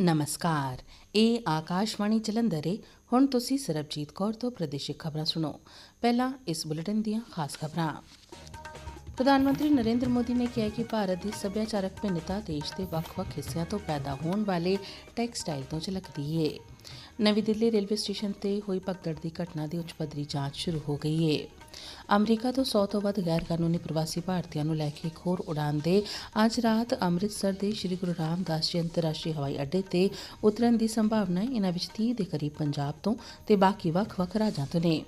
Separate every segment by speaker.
Speaker 1: ਨਮਸਕਾਰ। ਇਹ ਆਕਾਸ਼ਵਾਣੀ ਜਲੰਧਰ ਹੈ ਹੁਣ ਤੁਸੀਂ ਸਰਬਜੀਤ ਕੌਰ ਤੋਂ ਪ੍ਰਦੇਸ਼ਿਕ ਖਬਰਾਂ ਸੁਣੋ। ਪਹਿਲਾਂ ਇਸ ਬੁਲੇਟਿਨ ਦੀਆਂ ਖਾਸ ਖਬਰਾਂ। ਪ੍ਰਧਾਨ ਮੰਤਰੀ ਨਰਿੰਦਰ ਮੋਦੀ ਨੇ ਕਿਹਾ ਕਿ ਭਾਰਤ ਦੀ ਸੱਭਿਆਚਾਰਕ ਭਿੰਨਤਾ ਦੇਸ਼ ਦੇ ਵੱਖ-ਵੱਖ ਹਿੱਸਿਆਂ ਤੋਂ ਪੈਦਾ ਹੋਣ ਵਾਲੇ ਟੈਕਸਟਾਈਲ ਤੋਂ ਝਲਕਦੀ ਹੈ ਨਵੀਂ ਦਿੱਲੀ ਰੇਲਵੇ ਸਟੇਸ਼ਨ ਤੇ ਹੋਈ ਭਗਦੜ ਦੀ ਘਟਨਾ ਦੀ ਉੱਚ ਪੱਧਰੀ ਜਾਂਚ ਸ਼ੁਰੂ ਹੋ ਗਈ ਹੈ ਅਮਰੀਕਾ ਤੋਂ 100 ਤੋਂ ਵੱਧ ਗੈਰ ਕਾਨੂੰਨੀ ਪ੍ਰਵਾਸੀ ਭਾਰਤੀਆਂ ਨੂੰ ਲੈ ਕੇ ਇੱਕ ਹੋਰ ਉਡਾਨ ਦੇ ਅੱਜ ਰਾਤ ਅੰਮ੍ਰਿਤਸਰ ਦੇ ਸ੍ਰੀ ਗੁਰੂ ਰਾਮਦਾਸ ਜੀ ਅੰਤਰਰਾਸ਼ਟਰੀ ਹਵਾਈ ਅੱਡੇ ਤੇ ਉਤਰਨ ਦੀ ਸੰਭਾਵਨਾ ਹੈ ਇਹਨਾਂ ਵਿੱਚ 30 ਦੇ ਕਰੀਬ ਪੰਜਾਬ ਤੋਂ ਤੇ ਬਾਕੀ ਵੱਖ-ਵੱਖ ਰਾਜਾਂ ਤੋਂ ਨੇ।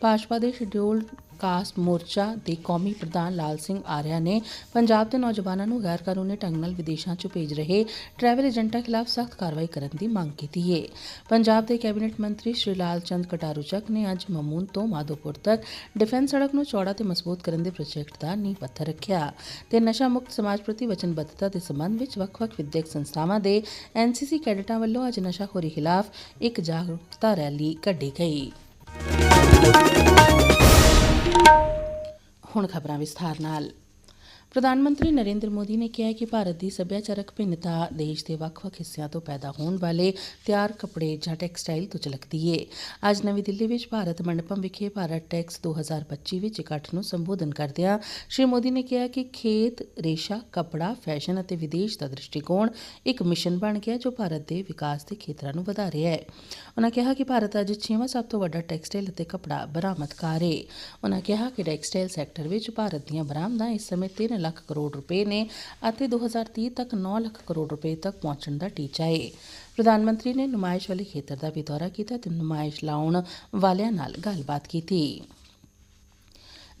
Speaker 1: ਭਾਜਪਾ ਦੇ ਸ਼ਡਿਊਲ ਕਾਸਟ ਮੋਰਚਾ ਦੇ ਕੌਮੀ ਪ੍ਰਧਾਨ ਲਾਲ ਸਿੰਘ ਆਰਿਆ ਨੇ ਪੰਜਾਬ ਦੇ ਨੌਜਵਾਨਾਂ ਨੂੰ ਗੈਰ ਕਾਨੂੰਨੀ ਢੰਗ ਨਾਲ ਵਿਦੇਸ਼ਾਂ 'ਚ ਭੇਜ ਰਹੇ ਟਰੈਵਲ ਏਜੰਟਾਂ ਖਿਲਾਫ ਸਖਤ ਕਾਰਵਾਈ ਕਰਨ ਦੀ ਮੰਗ ਕੀਤੀ ਹੈ ਪੰਜਾਬ ਦੇ ਕੈਬਨਿਟ ਮੰਤਰੀ ਸ਼੍ਰੀ ਲਾਲ ਚੰਦ ਕਟਾਰੂ ਚੱਕ ਨੇ ਅੱਜ ਮਮੂਨ ਤੋਂ ਮਾਧੋਪੁਰ ਤੱਕ ਡਿਫੈਂਸ ਸੜਕ ਨੂੰ ਚੌੜਾ ਤੇ ਮਜ਼ਬੂਤ ਕਰਨ ਦੇ ਪ੍ਰੋਜੈਕਟ ਦਾ ਨੀਂਹ ਪੱਥਰ ਰੱਖਿਆ ਤੇ ਨਸ਼ਾ ਮੁਕਤ ਸਮਾਜ ਪ੍ਰਤੀ ਵਚਨਬੱਧਤਾ ਦੇ ਸੰਬੰਧ ਵਿੱਚ ਵੱਖ-ਵੱਖ ਵਿਦਿਅਕ ਸੰਸਥਾਵਾਂ ਦੇ ਐਨਸੀਸੀ ਕੈਡਟਾਂ ਵੱਲੋਂ ਅੱਜ ਨਸ਼ਾਖੋਰੀ ਖਿਲਾਫ ਇੱਕ ਜਾਗਰੂਕਤਾ ਰੈਲੀ ਕੱਢੀ ਗਈ। ਹੁਣ ਖਬਰਾਂ ਵਿਸਥਾਰ ਨਾਲ। ਪ੍ਰਧਾਨ ਮੰਤਰੀ ਨਰਿੰਦਰ ਮੋਦੀ ਨੇ ਕਿਹਾ ਹੈ ਕਿ ਭਾਰਤ ਦੀ ਸੱਭਿਆਚਾਰਕ ਭਿੰਨਤਾ ਦੇਸ਼ ਦੇ ਵੱਖ-ਵੱਖ ਹਿੱਸਿਆਂ ਤੋਂ ਪੈਦਾ ਹੋਣ ਵਾਲੇ ਤਿਆਰ ਕੱਪੜੇ ਜਾਂ ਟੈਕਸਟਾਈਲ ਤੋਂ ਝਲਕਦੀ ਏ। ਅੱਜ ਨਵੀਂ ਦਿੱਲੀ ਵਿੱਚ ਭਾਰਤ ਮੰਡਪਮ ਵਿਖੇ ਭਾਰਤ ਟੈਕਸ 2025 ਵਿੱਚ ਇਕੱਠ ਨੂੰ ਸੰਬੋਧਨ ਕਰਦਿਆਂ ਸ਼੍ਰੀ ਮੋਦੀ ਨੇ ਕਿਹਾ ਕਿ ਖੇਤ, ਰੇਸ਼ਾ, ਕੱਪੜਾ, ਫੈਸ਼ਨ ਅਤੇ ਵਿਦੇਸ਼ ਦਾ ਦ੍ਰਿਸ਼ਟੀਕੋਣ ਇੱਕ ਮਿਸ਼ਨ ਬਣ ਗਿਆ ਜੋ ਭਾਰਤ ਦੇ ਵਿਕਾਸ ਦੇ ਖੇਤਰਾਂ ਨੂੰ ਵਧਾ ਰਿਹਾ ਹੈ। ਉਨ੍ਹਾਂ ਕਿਹਾ ਕਿ ਭਾਰਤ ਅੱਜ 6ਵਾਂ ਸਭ ਤੋਂ ਵੱਡਾ ਟੈਕਸਟਾਈਲ ਅਤੇ ਕਪੜਾ ਬਰਾਮਦਕਾਰ ਏ। ਉਨ੍ਹਾਂ ਕਿਹਾ ਕਿ ਟੈਕਸਟਾਈਲ ਸੈਕਟਰ ਵਿੱਚ ਭਾਰਤ ਦੀਆਂ ਬਰਾਮਦਾਂ ਇਸ ਸਮੇਂ 3 ਲੱਖ ਕਰੋੜ ਰੁਪਏ ਨੇ ਅਤੇ 2030 ਤੱਕ 9 ਲੱਖ ਕਰੋੜ ਰੁਪਏ ਤੱਕ ਪਹੁੰਚਣ ਦਾ ਟੀਚਾ ਹੈ ਪ੍ਰਧਾਨ ਮੰਤਰੀ ਨੇ ਨੁਮਾਇਸ਼ ਵਾਲੇ ਖੇਤਰ ਦਾ ਵੀ ਦੌਰਾ ਕੀਤਾ ਤੇ ਨੁਮਾਇਸ਼ ਲਾਉਣ ਵਾਲਿਆਂ ਨਾਲ ਗੱਲਬਾਤ ਕੀਤੀ।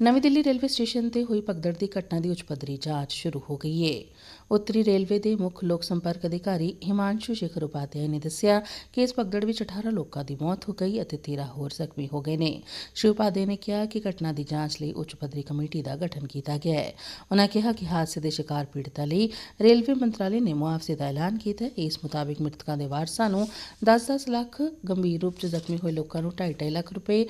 Speaker 1: ਨਵੀਂ ਦਿੱਲੀ ਰੇਲਵੇ ਸਟੇਸ਼ਨ ਤੇ ਹੋਈ ਭਗਦੜ ਦੀ ਘਟਨਾ ਦੀ ਉੱਚ ਪੱਧਰੀ ਜਾਂਚ ਸ਼ੁਰੂ ਹੋ ਗਈ ਹੈ ਉੱਤਰੀ ਰੇਲਵੇ ਦੇ ਮੁੱਖ ਲੋਕ ਸੰਪਰਕ ਅਧਿਕਾਰੀ ਹਿਮਾਂਸ਼ੂ ਸ਼ੇਖਰ ਉਪਾਧਿਆਏ ਨੇ ਦੱਸਿਆ ਕਿ ਇਸ ਭਗਦੜ ਵਿੱਚ 18 ਲੋਕਾਂ ਦੀ ਮੌਤ ਹੋ ਗਈ ਅਤੇ 13 ਹੋਰ ਜ਼ਖਮੀ ਹੋ ਗਏ ਨੇ। ਸ਼੍ਰੀ ਉਪਾਧਿਆਏ ਨੇ ਕਿਹਾ ਕਿ ਘਟਨਾ ਦੀ ਜਾਂਚ ਲਈ ਉੱਚ ਪੱਧਰੀ ਕਮੇਟੀ ਦਾ ਗਠਨ ਕੀਤਾ ਗਿਆ ਹੈ। ਉਨ੍ਹਾਂ ਕਿਹਾ ਕਿ ਹਾਦਸੇ ਦੇ ਸ਼ਿਕਾਰ ਪੀੜਤਾਂ ਲਈ ਰੇਲਵੇ ਮੰਤਰਾਲੇ ਨੇ ਮੁਆਵਜ਼ੇ ਦਾ ਐਲਾਨ ਕੀਤਾ ਹੈ। ਇਸ ਮੁਤਾਬਿਕ ਮ੍ਰਿਤਕਾਂ ਦੇ ਵਾਰਸਾਂ ਨੂੰ 10-10 ਲੱਖ ਗੰਭੀਰ ਰੂਪ 'ਚ ਜ਼ਖਮੀ ਹੋਏ ਲੋਕਾਂ ਨੂੰ 2.5 ਲੱਖ ਰੁਪਏ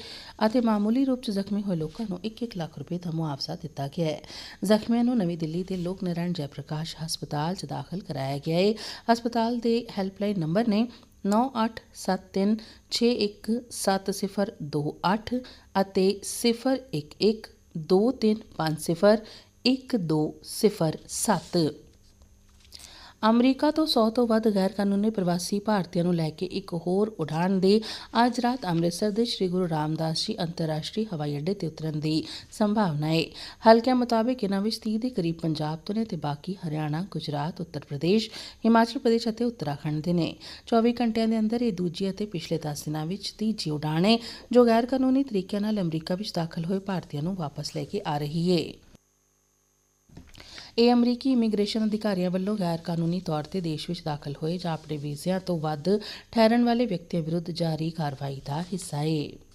Speaker 1: ਅਤੇ ਮਾਮੂਲੀ ਰੂਪ 'ਚ ਜ਼ਖਮੀ ਹੋਏ ਲੋਕਾਂ ਨੂੰ 1-1 ਲੱਖ ਰੁਪਏ ਦਾ ਮੁਆਵਜ਼ਾ ਦਿੱਤਾ ਗਿਆ ਹੈ। ਜ਼ਖਮੀਆਂ ਨੂੰ ਨਵੀਂ ਦਿੱਲੀ ਦੇ ਲੋਕ ਨਾਰਾਇਣ ਜੈਪ੍ਰਕਾਸ਼ ਹਸਪਤਾਲ 'ਚ ਦਾਖਲ ਕਰਾਇਆ ਗਿਆ ਹੈ। ਹਸਪਤਾਲ ਦੇ ਹੈਲਪਲਾਈਨ ਨੰਬਰ ਨੇ 9873617028 ਅਤੇ 01123501207 ਅਮਰੀਕਾ ਤੋਂ 100 ਤੋਂ ਵੱਧ ਗੈਰ ਕਾਨੂੰਨੀ ਪ੍ਰਵਾਸੀ ਭਾਰਤੀਆਂ ਨੂੰ ਲੈ ਕੇ ਇੱਕ ਹੋਰ ਉਡਾਣ ਦੇ ਅੱਜ ਰਾਤ ਅੰਮ੍ਰਿਤਸਰ ਦੇ ਸ੍ਰੀ ਗੁਰੂ ਰਾਮਦਾਸ ਜੀ ਅੰਤਰਰਾਸ਼ਟਰੀ ਹਵਾਈ ਅੱਡੇ ਤੇ ਉਤਰਨ ਦੀ ਸੰਭਾਵਨਾ ਹੈ ਹਲਕਿਆਂ ਮੁਤਾਬਕ ਇਹਨਾਂ ਵਿੱਚ 30 ਦੇ ਕਰੀਬ ਪੰਜਾਬ ਤੋਂ ਨੇ ਤੇ ਬਾਕੀ ਹਰਿਆਣਾ, ਗੁਜਰਾਤ, ਉੱਤਰ ਪ੍ਰਦੇਸ਼, ਹਿਮਾਚਲ ਪ੍ਰਦੇਸ਼ ਅਤੇ ਉੱਤਰਾਖੰਡ ਦੇ ਨੇ। 24 ਘੰਟਿਆਂ ਦੇ ਅੰਦਰ ਇਹ ਦੂਜੀ ਅਤੇ ਪਿਛਲੇ 10 ਦਿਨਾਂ ਵਿੱਚ ਤੀਜੀ ਉਡਾਣ ਹੈ ਜੋ ਗੈਰ ਕਾਨੂੰਨੀ ਤਰੀਕਿਆਂ ਨਾਲ ਅਮਰੀਕਾ ਵਿੱਚ ਦਾਖਲ ਹੋਏ ਭਾਰਤੀਆਂ ਨੂੰ ਵਾਪਸ ਲੈ ਕੇ ਆ ਰਹੀ ਹੈ ਇਹ ਅਮਰੀਕੀ ਇਮੀਗ੍ਰੇਸ਼ਨ ਅਧਿਕਾਰੀਆਂ ਵੱਲੋਂ ਗੈਰ ਕਾਨੂੰਨੀ ਤੌਰ ਤੇ ਦੇਸ਼ ਵਿੱਚ ਦਾਖਲ ਹੋਏ ਜਾਂ ਆਪਣੇ ਵੀਜ਼ਿਆਂ ਤੋਂ ਵੱਧ ਠਹਿਰਨ ਵਾਲੇ ਵਿਅਕਤੀਆਂ ਵਿਰੁੱਧ ਜਾਰੀ ਕਾਰਵਾਈ ਦਾ ਹਿੱਸਾ ਹੈ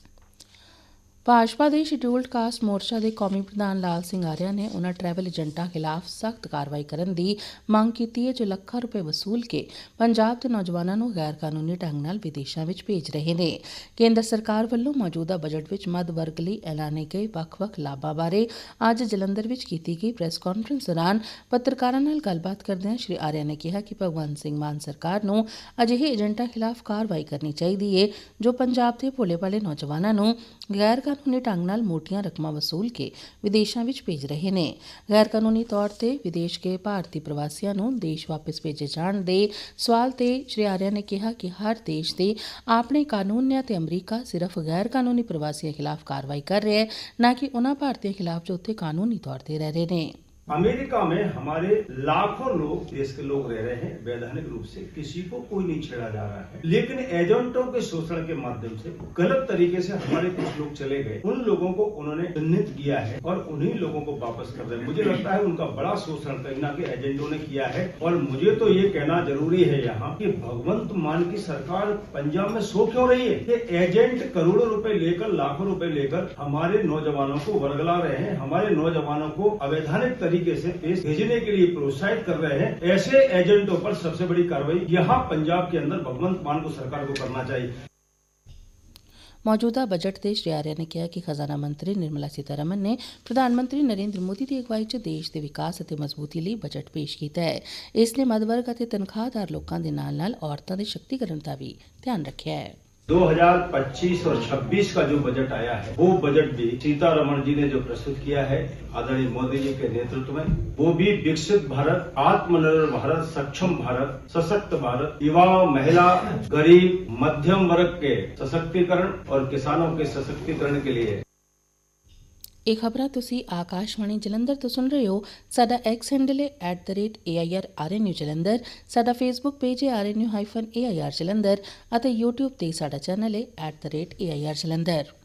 Speaker 1: ਭਾਜਪਾ ਦੇ ਸ਼ਡਿਊਲਡ ਕਾਸਟ ਮੋਰਚਾ ਦੇ ਕੌਮੀ ਪ੍ਰਧਾਨ ਲਾਲ ਸਿੰਘ ਆਰਿਆ ਨੇ ਉਹਨਾਂ ਟਰੈਵਲ ਏਜੰਟਾਂ ਖਿਲਾਫ ਸਖਤ ਕਾਰਵਾਈ ਕਰਨ ਦੀ ਮੰਗ ਕੀਤੀ ਹੈ ਜੋ ਲੱਖਾਂ ਰੁਪਏ ਵਸੂਲ ਕੇ ਪੰਜਾਬ ਦੇ ਨੌਜਵਾਨਾਂ ਨੂੰ ਗੈਰ ਕਾਨੂੰਨੀ ਢੰਗ ਨਾਲ ਵਿਦੇਸ਼ਾਂ ਵਿੱਚ ਭੇਜ ਰਹੇ ਨੇ। ਕੇਂਦਰ ਸਰਕਾਰ ਵੱਲੋਂ ਮੌਜੂਦਾ ਬਜਟ ਵਿੱਚ ਮੱਧ ਵਰਗ ਲਈ ਐਲਾਨੇ ਗਏ ਵੱਖ-ਵੱਖ ਲਾਭਾਂ ਬਾਰੇ ਅੱਜ ਜਲੰਧਰ ਵਿੱਚ ਕੀਤੀ ਗਈ ਪ੍ਰੈਸ ਕਾਨਫਰੰਸ ਦੌਰਾਨ ਪੱਤਰਕਾਰਾਂ ਨਾਲ ਗੱਲਬਾਤ ਕਰਦਿਆਂ ਸ਼੍ਰੀ ਆਰਿਆ ਨੇ ਕਿਹਾ ਕਿ ਭਗਵੰਤ ਸਿੰਘ ਮਾਨ ਸਰਕਾਰ ਨੂੰ ਅਜਿਹੇ ਏਜੰਟਾਂ ਖਿਲਾਫ ਕਾਰਵਾਈ ਕਰਨੀ ਚਾਹੀਦੀ ਹੈ ਜੋ ਪੰਜਾਬ ਦੇ ਭੋਲੇ ਭਾਲੇ ਨੌਜਵਾਨਾਂ ਨੂੰ ਗੈਰ ਕਾਨੂੰਨੀ ਢੰਗ ਨਾਲ ਮੋਟੀਆਂ ਰਕਮਾਂ ਵਸੂਲ ਕੇ ਵਿਦੇਸ਼ਾਂ ਵਿੱਚ ਭੇਜ ਰਹੇ ਨੇ। ਗੈਰ ਕਾਨੂੰਨੀ ਤੌਰ ਤੇ ਵਿਦੇਸ਼ ਗਏ ਭਾਰਤੀ ਪ੍ਰਵਾਸੀਆਂ ਨੂੰ ਦੇਸ਼ ਵਾਪਸ ਭੇਜੇ ਜਾਣ ਦੇ ਸਵਾਲ ਤੇ ਸ਼੍ਰੀ ਆਰਿਆ ਨੇ ਕਿਹਾ ਕਿ ਹਰ ਦੇਸ਼ ਦੇ ਆਪਣੇ ਕਾਨੂੰਨ ਨੇ ਤੇ ਅਮਰੀਕਾ ਸਿਰਫ ਗੈਰ ਕਾਨੂੰਨੀ ਪ੍ਰਵਾਸੀਆਂ ਖਿਲਾਫ ਕਾਰਵਾਈ ਕਰ ਰਿਹਾ ਹੈ, ਨਾ ਕਿ ਉਹਨਾਂ ਭਾਰਤੀਆਂ ਖਿਲਾਫ ਜੋ ਉੱਥੇ ਕਾਨੂੰਨੀ ਤੌਰ ਤੇ ਰਹਿ ਰਹੇ ਨੇ।
Speaker 2: अमेरिका में हमारे लाखों लोग देश के लोग रह रहे हैं, वैधानिक रूप से किसी को कोई नहीं छेड़ा जा रहा है। लेकिन एजेंटों के शोषण के माध्यम से गलत तरीके से हमारे कुछ लोग चले गए। उन लोगों को उन्होंने चिन्हित किया है और उन्हीं लोगों को वापस कर रहे हैं। मुझे लगता है उनका बड़ा शोषण कहीं कहीं एजेंटों ने किया है और मुझे तो ये कहना ज़रूरी है यहाँ की भगवंत मान की सरकार पंजाब में सो क्यों रही है? ये एजेंट करोड़ों रुपए लेकर, लाखों रुपए लेकर हमारे नौजवानों को वर्गला रहे हैं, हमारे नौजवानों को अवैधानिक तरीके से पेश भेजने के लिए प्रोत्साहित कर रहे हैं ऐसे एजेंटों पर सबसे बड़ी कार्रवाई यहाँ पंजाब के अंदर भगवंत मान को सरकार को करना चाहिए
Speaker 1: ਮੌਜੂਦਾ ਬਜਟ ਤੇ ਸ਼੍ਰੀ ਆਰਿਆ ਨੇ ਕਿਹਾ ਕਿ ਖਜ਼ਾਨਾ ਮੰਤਰੀ ਨਿਰਮਲਾ ਸੀਤਾਰਮਨ ਨੇ ਪ੍ਰਧਾਨ ਮੰਤਰੀ ਨਰਿੰਦਰ ਮੋਦੀ ਦੀ ਅਗਵਾਈ 'ਚ ਦੇਸ਼ ਦੇ ਵਿਕਾਸ ਅਤੇ ਮਜ਼ਬੂਤੀ ਲਈ ਬਜਟ ਪੇਸ਼ ਕੀਤਾ ਹੈ ਇਸ ਲਈ ਮੱਧ ਵਰਗ ਅਤੇ ਤਨਖਾਹਦਾਰ ਲੋਕਾਂ ਦੇ ਨਾਲ-ਨਾਲ ਔਰਤਾਂ ਦੇ ਸ਼ਕਤੀਕਰਨ ਦਾ ਵੀ ਧਿਆਨ ਰੱਖਿਆ ਹੈ
Speaker 2: 2025 और 26 का जो बजट आया है, वो बजट भी सीतारमण जी ने जो प्रस्तुत किया है, आदरणीय मोदी जी के नेतृत्व में, वो भी विकसित भारत, आत्मनिर्भर भारत, सक्षम भारत, सशक्त भारत, युवा महिला, गरीब, मध्यम वर्ग के सशक्तिकरण और किसानों के सशक्तिकरण के लिए।
Speaker 1: ਇਹ ਖਬਰਾਂ ਤੁਸੀਂ ਆਕਾਸ਼ਵਾਣੀ ਜਲੰਧਰ ਤੋਂ ਸੁਣ ਰਹੇ ਹੋ। ਸਾਡਾ ਐਕਸ ਹੈਂਡਲ ਹੈ @air_rnu ਜਲੰਧਰ। ਸਾਡਾ ਫੇਸਬੁੱਕ ਪੇਜ ਹੈ rnu-air ਜਲੰਧਰ ਅਤੇ YouTube ਤੇ ਸਾਡਾ ਚੈਨਲ ਹੈ @air ਜਲੰਧਰ।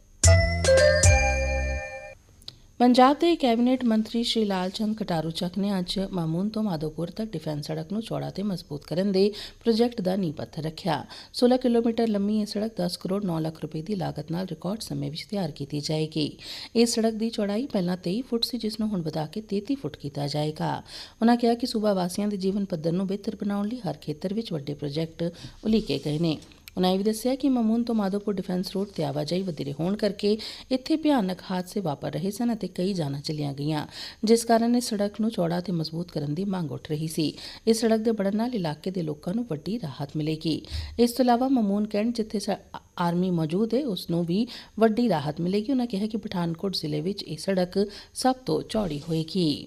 Speaker 1: ਪੰਜਾਬ ਦੇ ਕੈਬਨਿਟ ਮੰਤਰੀ ਸ਼੍ਰੀ ਲਾਲ ਚੰਦ ਕਟਾਰੂ ਚੱਕ ਨੇ ਅੱਜ ਮਾਮੂਨ ਤੋਂ ਮਾਧੋਪੁਰ ਤੱਕ ਡਿਫੈਂਸ ਸੜਕ ਨੂੰ ਚੌੜਾ ਤੇ ਮਜ਼ਬੂਤ ਕਰਨ ਦੇ ਪ੍ਰੋਜੈਕਟ ਦਾ ਨੀਂਹ ਪੱਥਰ ਰੱਖਿਆ। 16 ਕਿਲੋਮੀਟਰ ਲੰਮੀ ਇਹ ਸੜਕ 10 ਕਰੋੜ 9 ਲੱਖ ਰੁਪਏ ਦੀ ਲਾਗਤ ਨਾਲ ਰਿਕਾਰਡ ਸਮੇਂ ਵਿੱਚ ਤਿਆਰ ਕੀਤੀ ਜਾਏਗੀ। ਇਸ ਸੜਕ ਦੀ ਚੌੜਾਈ ਪਹਿਲਾਂ 23 ਫੁੱਟ ਸੀ, ਜਿਸ ਨੂੰ ਹੁਣ ਵਧਾ ਕੇ 33 ਫੁੱਟ ਕੀਤਾ ਜਾਏਗਾ। ਉਨ੍ਹਾਂ ਕਿਹਾ ਕਿ ਸੂਬਾ ਵਾਸੀਆਂ ਦੇ ਜੀਵਨ ਪੱਧਰ ਨੂੰ ਬਿਹਤਰ ਬਣਾਉਣ ਲਈ ਹਰ ਖੇਤਰ ਵਿੱਚ ਵੱਡੇ ਪ੍ਰੋਜੈਕਟ ਉਲੀਕੇ ਗਏ ਨੇ। ਉਨ੍ਹਾਂ ਇਹ ਵੀ ਦੱਸਿਆ ਕਿ ਮਮੂਨ ਤੋਂ ਮਾਧੋਪੁਰ ਡਿਫੈਂਸ ਰੋਡ ਤੇ ਆਵਾਜਾਈ ਵਧੇਰੇ ਹੋਣ ਕਰਕੇ ਇੱਥੇ ਭਿਆਨਕ ਹਾਦਸੇ ਵਾਪਰ ਰਹੇ ਸਨ ਅਤੇ ਕਈ ਜਾਨਾਂ ਚਲੀਆਂ ਗਈਆਂ, ਜਿਸ ਕਾਰਨ ਇਸ ਸੜਕ ਨੂੰ ਚੌੜਾ ਤੇ ਮਜ਼ਬੂਤ ਕਰਨ ਦੀ ਮੰਗ ਉੱਠ ਰਹੀ ਸੀ। ਇਸ ਸੜਕ ਦੇ ਬਣਨ ਨਾਲ ਇਲਾਕੇ ਦੇ ਲੋਕਾਂ ਨੂੰ ਵੱਡੀ ਰਾਹਤ ਮਿਲੇਗੀ। ਇਸ ਤੋਂ ਇਲਾਵਾ ਮਮੂਨ ਕੈਂਟ ਜਿੱਥੇ ਆਰਮੀ ਮੌਜੂਦ ਹੈ, ਉਸ ਨੂੰ ਵੀ ਵੱਡੀ ਰਾਹਤ ਮਿਲੇਗੀ। ਉਨ੍ਹਾਂ ਕਿਹਾ ਕਿ ਪਠਾਨਕੋਟ ਜ਼ਿਲ੍ਹੇ ਵਿੱਚ ਇਹ ਸੜਕ ਸਭ ਤੋਂ ਚੌੜੀ ਹੋਏਗੀ।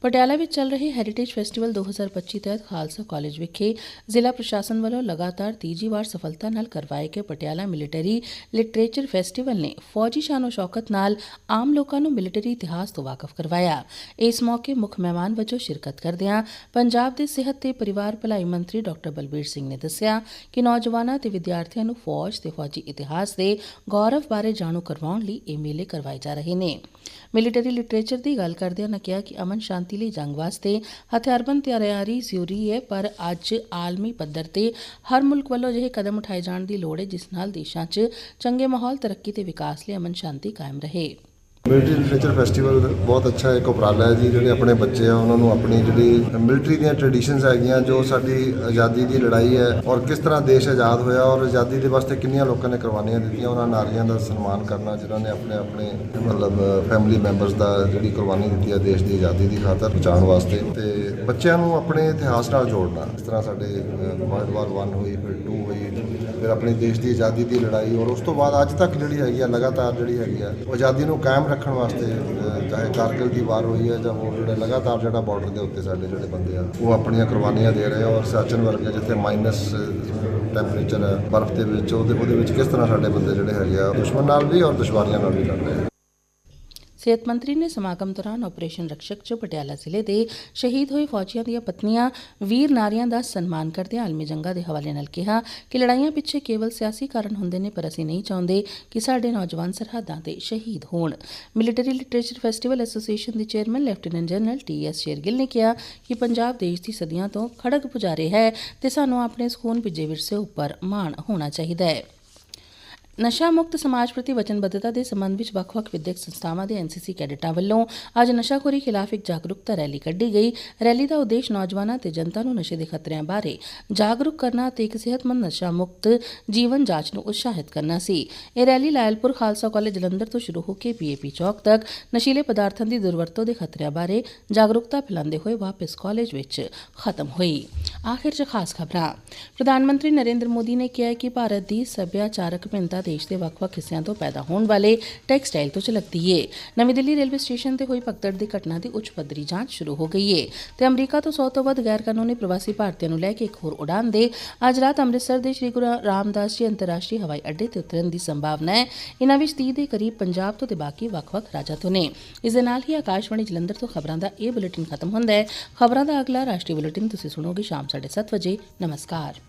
Speaker 1: ਪਟਿਆਲਾ ਵਿੱਚ ਚੱਲ ਰਹੇ ਹੈਰੀਟੇਜ ਫੈਸਟੀਵਲ 2025 ਤਹਿਤ ਖਾਲਸਾ ਕਾਲਜ ਵਿਖੇ ਜ਼ਿਲ੍ਹਾ ਪ੍ਰਸ਼ਾਸਨ ਵੱਲੋਂ ਲਗਾਤਾਰ ਤੀਜੀ ਵਾਰ ਸਫਲਤਾ ਨਾਲ ਕਰਵਾਏ ਗਏ ਪਟਿਆਲਾ ਮਿਲਟਰੀ ਲਿਟਰੇਚਰ ਫੈਸਟੀਵਲ ਨੇ ਫੌਜੀ ਸ਼ਾਨੋ ਸ਼ੌਕਤ ਨਾਲ ਆਮ ਲੋਕਾਂ ਨੂੰ ਮਿਲਟਰੀ ਇਤਿਹਾਸ ਤੋਂ ਵਾਕਫ ਕਰਵਾਇਆ। ਇਸ ਮੌਕੇ ਮੁੱਖ ਮਹਿਮਾਨ ਵਜੋਂ ਸ਼ਿਰਕਤ ਕਰਦਿਆਂ ਪੰਜਾਬ ਦੇ ਸਿਹਤ ਤੇ ਪਰਿਵਾਰ ਭਲਾਈ ਮੰਤਰੀ ਡਾਕਟਰ ਬਲਬੀਰ ਸਿੰਘ ਨੇ ਦੱਸਿਆ ਕਿ ਨੌਜਵਾਨਾਂ ਤੇ ਵਿਦਿਆਰਥੀਆਂ ਨੂੰ ਫੌਜ ਤੇ ਫੌਜੀ ਇਤਿਹਾਸ ਦੇ ਗੌਰਵ ਬਾਰੇ ਜਾਣੂ ਕਰਵਾਉਣ ਲਈ ਇਹ ਮੇਲੇ ਕਰਵਾਏ ਜਾ ਰਹੇ ਨੇ। ਮਿਲਟਰੀ ਲਿਟਰੇਚਰ ਦੀ ਗੱਲ ਕਰਦਿਆਂ ਉਨ੍ਹਾਂ ਕਿਹਾ ਕਿ ਅਮਨ ਸ਼ਾਂਤੀ ਲਈ ਜੰਗ ਵਾਸਤੇ ਹਥਿਆਰਬੰਦ ਤਿਆਰੀ ਜ਼ਰੂਰੀ ਹੈ, ਪਰ ਅੱਜ ਆਲਮੀ ਪੱਧਰ ਤੇ ਹਰ ਮੁਲਕ ਵੱਲੋਂ ਅਜਿਹੇ ਕਦਮ ਉਠਾਏ ਜਾਣ ਦੀ ਲੋੜ ਹੈ, ਜਿਸ ਨਾਲ ਦੇਸ਼ਾਂ 'ਚ ਚੰਗੇ ਮਾਹੌਲ, ਤਰੱਕੀ ਤੇ ਵਿਕਾਸ ਲਈ ਅਮਨ ਸ਼ਾਂਤੀ ਕਾਇਮ ਰਹੇ।
Speaker 3: ਮਿਲਟਰੀ ਲਿਟਰੇਚਰ ਫੈਸਟੀਵਲ ਬਹੁਤ ਅੱਛਾ ਇੱਕ ਉਪਰਾਲਾ ਹੈ ਜੀ, ਜਿਹੜੇ ਆਪਣੇ ਬੱਚੇ ਆ, ਉਹਨਾਂ ਨੂੰ ਆਪਣੀ ਜਿਹੜੀ ਮਿਲਟਰੀ ਦੀਆਂ ਟ੍ਰੈਡੀਸ਼ਨਸ ਹੈਗੀਆਂ, ਜੋ ਸਾਡੀ ਆਜ਼ਾਦੀ ਦੀ ਲੜਾਈ ਹੈ ਔਰ ਕਿਸ ਤਰ੍ਹਾਂ ਦੇਸ਼ ਆਜ਼ਾਦ ਹੋਇਆ ਔਰ ਆਜ਼ਾਦੀ ਦੇ ਵਾਸਤੇ ਕਿੰਨੀਆਂ ਲੋਕਾਂ ਨੇ ਕੁਰਬਾਨੀਆਂ ਦਿੱਤੀਆਂ, ਉਹਨਾਂ ਨਾਰੀਆਂ ਦਾ ਸਨਮਾਨ ਕਰਨਾ, ਜਿਨ੍ਹਾਂ ਨੇ ਆਪਣੇ ਆਪਣੇ ਮਤਲਬ ਫੈਮਿਲੀ ਮੈਂਬਰਸ ਦਾ ਜਿਹੜੀ ਕੁਰਬਾਨੀ ਦਿੱਤੀ ਹੈ ਦੇਸ਼ ਦੀ ਆਜ਼ਾਦੀ ਦੀ ਖਾਤਰ ਬਚਾਉਣ ਵਾਸਤੇ। ਤੇ ਬੱਚਿਆਂ ਨੂੰ ਆਪਣੇ ਇਤਿਹਾਸ ਨਾਲ ਜੋੜਨਾ, ਇਸ ਤਰ੍ਹਾਂ ਸਾਡੇ ਵਰਲਡ ਵਾਰ 1 ਹੋਈ, ਫਿਰ 2 ਫਿਰ ਆਪਣੇ ਦੇਸ਼ ਦੀ ਆਜ਼ਾਦੀ ਦੀ ਲੜਾਈ ਔਰ ਉਸ ਤੋਂ ਬਾਅਦ ਅੱਜ ਤੱਕ ਜਿਹੜੀ ਹੈਗੀ ਆ, ਲਗਾਤਾਰ ਜਿਹੜੀ ਹੈਗੀ ਆ, ਉਹ ਆਜ਼ਾਦੀ ਨੂੰ ਕਾਇਮ ਰੱਖਣ ਵਾਸਤੇ ਚਾਹੇ ਕਾਰਗਿਲ ਦੀ ਵਾਰ ਹੋਈ ਹੈ ਜਾਂ ਹੋਰ ਜਿਹੜੇ ਲਗਾਤਾਰ ਜਿਹੜਾ ਬਾਰਡਰ ਦੇ ਉੱਤੇ ਸਾਡੇ ਜਿਹੜੇ ਬੰਦੇ ਆ, ਉਹ ਆਪਣੀਆਂ ਕੁਰਬਾਨੀਆਂ ਦੇ ਰਹੇ ਆ ਔਰ ਸਾਚਨ ਵਰਗੇ ਜਿੱਥੇ ਮਾਈਨਸ ਟੈਂਪਰੇਚਰ ਹੈ, ਬਰਫ਼ ਦੇ ਵਿੱਚ, ਉਹਦੇ ਉਹਦੇ ਵਿੱਚ ਕਿਸ ਤਰ੍ਹਾਂ ਸਾਡੇ ਬੰਦੇ ਜਿਹੜੇ ਹੈਗੇ ਆ, ਦੁਸ਼ਮਣ ਨਾਲ ਵੀ ਔਰ ਦੁਸ਼ਵਾਰੀਆਂ ਨਾਲ ਵੀ ਲੜ ਰਹੇ ਆ।
Speaker 1: ਸਿਹਤ ਮੰਤਰੀ ਨੇ ਸਮਾਗਮ ਦੌਰਾਨ ਆਪਰੇਸ਼ਨ ਰਕਸ਼ਕ 'ਚ ਪਟਿਆਲਾ ਜ਼ਿਲ੍ਹੇ ਦੇ ਸ਼ਹੀਦ ਹੋਏ ਫੌਜੀਆਂ ਦੀਆਂ ਪਤਨੀਆਂ, ਵੀਰ ਨਾਰੀਆਂ ਦਾ ਸਨਮਾਨ ਕਰਦਿਆਂ ਆਲਮੀ ਜੰਗਾਂ ਦੇ ਹਵਾਲੇ ਨਾਲ ਕਿਹਾ ਕਿ ਲੜਾਈਆਂ ਪਿੱਛੇ ਕੇਵਲ ਸਿਆਸੀ ਕਾਰਨ ਹੁੰਦੇ ਨੇ ਪਰ ਅਸੀਂ ਨਹੀਂ ਚਾਹੁੰਦੇ ਕਿ ਸਾਡੇ ਨੌਜਵਾਨ ਸਰਹੱਦਾਂ ਤੇ ਸ਼ਹੀਦ ਹੋਣ। ਮਿਲਟਰੀ ਲਿਟਰੇਚਰ ਫੈਸਟੀਵਲ ਐਸੋਸੀਏਸ਼ਨ ਦੇ chairman lieutenant general T S Shergill ਨੇ ਕਿਹਾ ਕਿ ਪੰਜਾਬ ਦੇਸ਼ ਦੀ ਸਦੀਆਂ ਤੋਂ ਖੜਗ ਪੁਜਾਰੇ ਹੈ ਤੇ ਸਾਨੂੰ ਆਪਣੇ ਸਕੂਨ ਭਿੱਜੇ ਵਿਰਸੇ ਉੱਪਰ ਮਾਣ ਹੋਣਾ ਚਾਹੀਦਾ ਹੈ। ਨਸ਼ਾ ਮੁਕਤ ਸਮਾਜ ਪ੍ਰਤੀ ਵਚਨਬੱਧਤਾ ਦੇ ਸੰਬੰਧ ਵਿੱਚ ਵੱਖ-ਵੱਖ ਵਿਦਿਅਕ ਸੰਸਥਾਵਾਂ ਦੇ ਐਨਸੀਸੀ ਕੈਡਿਟਾਂ ਵੱਲੋਂ ਅੱਜ ਨਸ਼ਾਖੋਰੀ ਖਿਲਾਫ ਇੱਕ ਜਾਗਰੂਕਤਾ ਰੈਲੀ ਕੱਢੀ ਗਈ। ਰੈਲੀ ਦਾ ਉਦੇਸ਼ ਨੌਜਵਾਨਾਂ ਤੇ ਜਨਤਾ ਨੂੰ ਨਸ਼ੇ ਦੇ ਖਤਰਿਆਂ ਬਾਰੇ ਜਾਗਰੂਕ ਕਰਨਾ ਅਤੇ ਇੱਕ ਸਿਹਤਮੰਦ ਨਸ਼ਾ ਮੁਕਤ ਜੀਵਨ ਜਾਂਚ ਨੂੰ ਉਤਸ਼ਾਹਿਤ ਕਰਨਾ ਸੀ। ਇਹ ਰੈਲੀ ਲਾਇਲਪੁਰ ਖਾਲਸਾ ਕਾਲਜ ਜਲੰਧਰ ਤੋਂ ਸ਼ੁਰੂ ਹੋ ਕੇ ਪੀਏਪੀ ਚੌਕ ਤੱਕ ਨਸ਼ੀਲੇ ਪਦਾਰਥਾਂ ਦੀ ਦੁਰਵਰਤੋਂ ਦੇ ਖਤਰਿਆਂ ਬਾਰੇ ਜਾਗਰੂਕਤਾ ਫੈਲਾਉਂਦੇ ਹੋਏ ਵਾਪਸ ਕਾਲਜ ਵਿੱਚ ਖਤਮ ਹੋਈ। ਆਖਿਰ 'ਚ ਖਾਸ ਖਬਰਾਂ। ਪ੍ਰਧਾਨ ਮੰਤਰੀ ਨਰਿੰਦਰ ਮੋਦੀ ਨੇ ਕਿਹਾ ਹੈ ਕਿ ਭਾਰਤ ਦੀ ਸੱਭਿਆਚਾਰਕ ਭਿੰਨਤਾ ਦੇਸ਼ ਦੇ ਵੱਖ-ਵੱਖ ਹਿੱਸਿਆਂ ਤੋਂ ਪੈਦਾ ਹੋਣ ਵਾਲੇ ਟੈਕਸਟਾਈਲ ਤੋਂ ਝਲਕਦੀ ਏ। ਨਵੀਂ ਦਿੱਲੀ ਰੇਲਵੇ ਸਟੇਸ਼ਨ ਤੇ ਹੋਈ ਭਗਦੜ ਦੀ ਘਟਨਾ ਦੀ ਉੱਚ ਪੱਧਰੀ ਜਾਂਚ ਸ਼ੁਰੂ ਹੋ ਗਈ ਏ। ਤੇ ਅਮਰੀਕਾ ਤੋਂ 100 ਤੋਂ ਵੱਧ ਗੈਰ ਕਾਨੂੰਨੀ ਪ੍ਰਵਾਸੀ ਭਾਰਤੀਆਂ ਨੂੰ ਲੈ ਕੇ ਇੱਕ ਹੋਰ ਉਡਾਨ ਦੇ ਅੱਜ ਰਾਤ ਅੰਮ੍ਰਿਤਸਰ ਦੇ ਸ੍ਰੀ ਗੁਰੂ ਰਾਮਦਾਸ ਜੀ ਅੰਤਰਰਾਸ਼ਟਰੀ ਹਵਾਈ ਅੱਡੇ ਤੇ ਉਤਰਨ ਦੀ ਸੰਭਾਵਨਾ ਹੈ। ਇਹਨਾਂ ਵਿੱਚ 30 ਦੇ ਕਰੀਬ ਪੰਜਾਬ ਤੋਂ ਤੇ ਬਾਕੀ ਵੱਖ-ਵੱਖ ਰਾਜਾਂ ਤੋਂ ਨੇ। ਇਸ ਦੇ ਨਾਲ ਹੀ ਆਕਾਸ਼ਵਾਣੀ ਜਲੰਧਰ ਤੋਂ ਖਬਰਾਂ ਦਾ ਇਹ ਬੁਲੇਟਿਨ ਖਤਮ ਹੁੰਦਾ ਹੈ। ਖਬਰਾਂ ਦਾ ਅਗਲਾ ਰਾਸ਼ਟਰੀ ਬੁਲੇਟਿਨ ਤੁਸੀਂ ਸੁਣੋਗੇ ਸ਼ਾਮ 7:30 ਵਜੇ। ਨਮਸਕਾਰ।